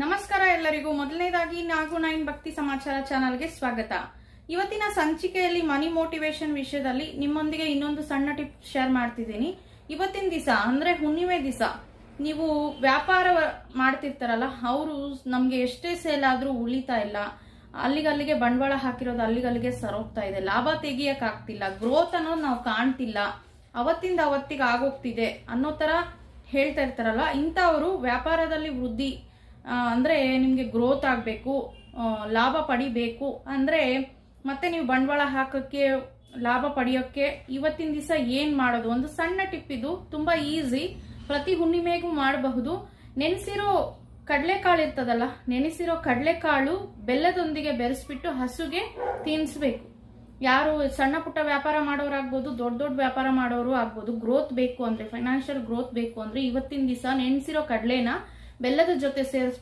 ನಮಸ್ಕಾರ ಎಲ್ಲರಿಗೂ. ಮೊದಲನೇದಾಗಿ ನಾಗು ನೈನ್ ಭಕ್ತಿ ಸಮಾಚಾರ ಚಾನಲ್ಗೆ ಸ್ವಾಗತ. ಇವತ್ತಿನ ಸಂಚಿಕೆಯಲ್ಲಿ ಮನಿ ಮೋಟಿವೇಶನ್ ವಿಷಯದಲ್ಲಿ ನಿಮ್ಮೊಂದಿಗೆ ಇನ್ನೊಂದು ಸಣ್ಣ ಟಿಪ್ ಶೇರ್ ಮಾಡ್ತಿದ್ದೀನಿ. ಇವತ್ತಿನ ದಿವಸ, ಅಂದ್ರೆ ಹುಣ್ಣಿಮೆ ದಿವಸ, ನೀವು ವ್ಯಾಪಾರ ಮಾಡ್ತಿರ್ತಾರಲ್ಲ, ಅವರು ನಮ್ಗೆ ಎಷ್ಟೇ ಸೇಲ್ ಆದ್ರೂ ಉಳಿತಾ ಇಲ್ಲ. ಅಲ್ಲಿಗಲ್ಲಿಗೆ ಬಂಡವಾಳ ಹಾಕಿರೋದು ಅಲ್ಲಿಗಲ್ಲಿಗೆ ಸರೋಗ್ತಾ ಇದೆ. ಲಾಭ ತೆಗಿಯಕ್ ಆಗ್ತಿಲ್ಲ ಗ್ರೋತ್ ಅನ್ನೋದು ನಾವು ಕಾಣ್ತಿಲ್ಲ. ಅವತ್ತಿಂದ ಅವತ್ತಿಗೆ ಆಗೋಗ್ತಿದೆ ಅನ್ನೋ ತರ ಹೇಳ್ತಾ ಇರ್ತಾರಲ್ಲ, ಇಂಥವರು ವ್ಯಾಪಾರದಲ್ಲಿ ವೃದ್ಧಿ ಅಂದ್ರೆ ನಿಮಗೆ ಗ್ರೋತ್ ಆಗಬೇಕು ಲಾಭ ಪಡಿಬೇಕು, ಅಂದರೆ ಮತ್ತೆ ನೀವು ಬಂಡವಾಳ ಹಾಕೋಕ್ಕೆ, ಲಾಭ ಪಡೆಯೋಕ್ಕೆ ಇವತ್ತಿನ ದಿವಸ ಏನು ಮಾಡೋದು? ಒಂದು ಸಣ್ಣ ಟಿಪ್ ಇದು, ತುಂಬ ಈಸಿ ಪ್ರತಿ ಹುಣ್ಣಿಮೆಗೂ ಮಾಡಬಹುದು. ನೆನೆಸಿರೋ ಕಡಲೆಕಾಳು ಇರ್ತದಲ್ಲ, ನೆನೆಸಿರೋ ಕಡಲೆಕಾಳು ಬೆಲ್ಲದೊಂದಿಗೆ ಬೆರೆಸ್ಬಿಟ್ಟು ಹಸುಗೆ ತಿನ್ನಿಸ್ಬೇಕು ಯಾರು ಸಣ್ಣ ಪುಟ್ಟ ವ್ಯಾಪಾರ ಮಾಡೋರಾಗ್ಬೋದು, ದೊಡ್ಡ ದೊಡ್ಡ ವ್ಯಾಪಾರ ಮಾಡೋರು ಆಗ್ಬೋದು. ಗ್ರೋತ್ ಬೇಕು ಅಂದ್ರೆ ಫೈನಾನ್ಷಿಯಲ್ ಗ್ರೋತ್ ಬೇಕು ಅಂದ್ರೆ ಇವತ್ತಿನ ದಿವಸ ನೆನೆಸಿರೋ ಕಡಲೆನ ಬೆಲ್ಲದ ಜೊತೆ ಸೇರಿಸ್ಬಿಟ್ಟು